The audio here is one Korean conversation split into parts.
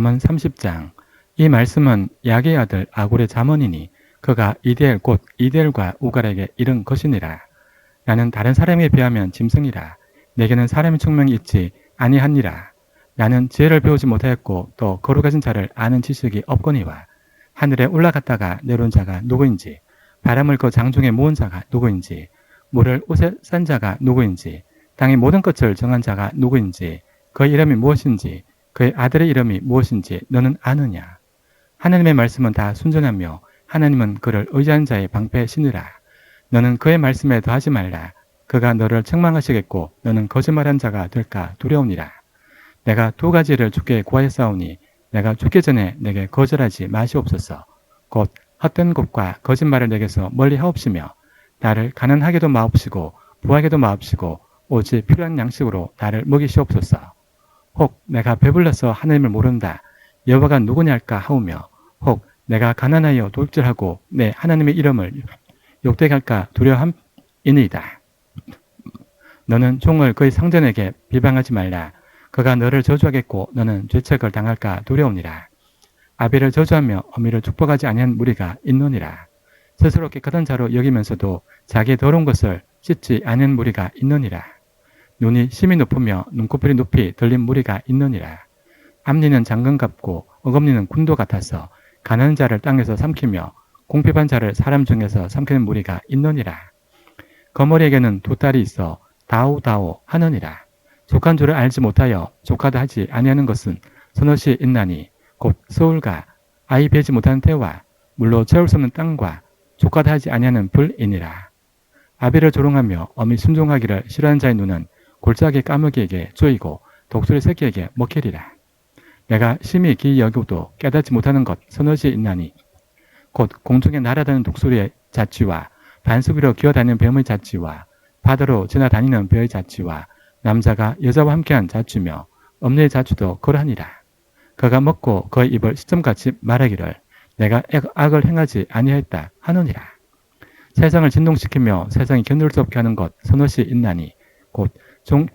잠언 30장 이 말씀은 야게의 아들 아굴의 잠언이니 그가 이데엘 곧 이데엘과 우갈에게 이른 것이니라. 나는 다른 사람에 비하면 짐승이라. 내게는 사람의 총명이 있지 아니하니라. 나는 지혜를 배우지 못하였고 또 거룩하신 자를 아는 지식이 없거니와 하늘에 올라갔다가 내려온 자가 누구인지 바람을 그 장중에 모은 자가 누구인지 물을 옷에 싼 자가 누구인지 땅의 모든 것을 정한 자가 누구인지 그의 이름이 무엇인지 그의 아들의 이름이 무엇인지 너는 아느냐? 하나님의 말씀은 다 순전하며 하나님은 그를 의지하는 자의 방패에 신으라. 너는 그의 말씀에 더하지 말라. 그가 너를 책망하시겠고 너는 거짓말한 자가 될까 두려우니라. 내가 두 가지를 주께 구하였사오니 내가 죽기 전에 내게 거절하지 마시옵소서. 곧 헛된 것과 거짓말을 내게서 멀리 하옵시며 나를 가난하게도 마옵시고 부하게도 마옵시고 오직 필요한 양식으로 나를 먹이시옵소서. 혹 내가 배불러서 하나님을 모른다. 여호와가 누구냐 할까 하오며 혹 내가 가난하여 돌질하고 내 하나님의 이름을 욕되게 할까 두려함이니이다. 너는 종을 그의 상전에게 비방하지 말라. 그가 너를 저주하겠고 너는 죄책을 당할까 두려우니라. 아비를 저주하며 어미를 축복하지 아니한 무리가 있노니라. 스스로 깨끗한 자로 여기면서도 자기의 더러운 것을 씻지 않은 무리가 있느니라. 눈이 심히 높으며 눈꺼풀이 높이 들린 무리가 있느니라. 앞니는 장금 같고 어금니는 군도 같아서 가난한 자를 땅에서 삼키며 공핍한 자를 사람 중에서 삼키는 무리가 있느니라. 거머리에게는 두 딸이 있어 다오다오 하느니라. 족한 줄을 알지 못하여 족하다 하지 아니하는 것은 서너시 있나니 곧 서울과 아이 베지 못하는 태와 물로 채울 수 없는 땅과 족하다 하지 아니하는 불이니라. 아비를 조롱하며 어미 순종하기를 싫어하는 자의 눈은 골짜기 까마귀에게 쪼이고 독수리 새끼에게 먹히리라. 내가 심히 기이 여겨도 깨닫지 못하는 것 서너시 있나니 곧 공중에 날아다니는 독수리의 자취와 반석 위로 기어다니는 뱀의 자취와 바다로 지나다니는 배의 자취와 남자가 여자와 함께한 자취며 엄녀의 자취도 그러하니라. 그가 먹고 그의 입을 시점같이 말하기를 내가 악을 행하지 아니하였다 하느니라. 세상을 진동시키며 세상이 견딜 수 없게 하는 것 서너시 있나니 곧 종,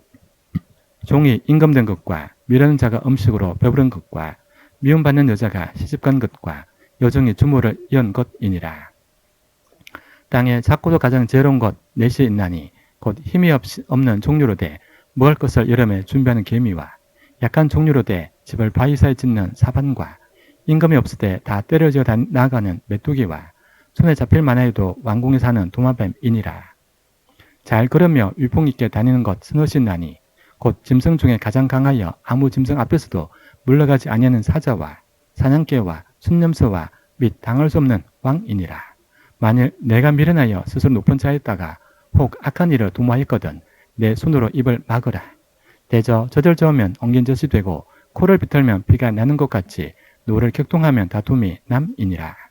종이 임금된 것과 미라는 자가 음식으로 배부른 것과 미움받는 여자가 시집간 것과 여종이 주모를 연 것이니라. 땅에 작고도 가장 제로운 것 넷이 있나니 곧 힘이 없이, 없는 종류로 돼 먹을 것을 여름에 준비하는 개미와 약한 종류로 돼 집을 바위 사이에 짓는 사반과 임금이 없을 때 다 때려져 나가는 메뚜기와 손에 잡힐 만하여도 왕궁에 사는 도마뱀이니라. 잘 걸으며 위풍 있게 다니는 것 스너신나니 곧 짐승 중에 가장 강하여 아무 짐승 앞에서도 물러가지 아니하는 사자와 사냥개와 순념서와 및 당할 수 없는 왕이니라. 만일 내가 미련하여 스스로 높은 자였다가 혹 악한 일을 도모하였거든 내 손으로 입을 막으라. 대저 젖을 저으면 엉긴 젖이 되고 코를 비틀면 피가 나는 것 같이 노를 격동하면 다툼이 남이니라.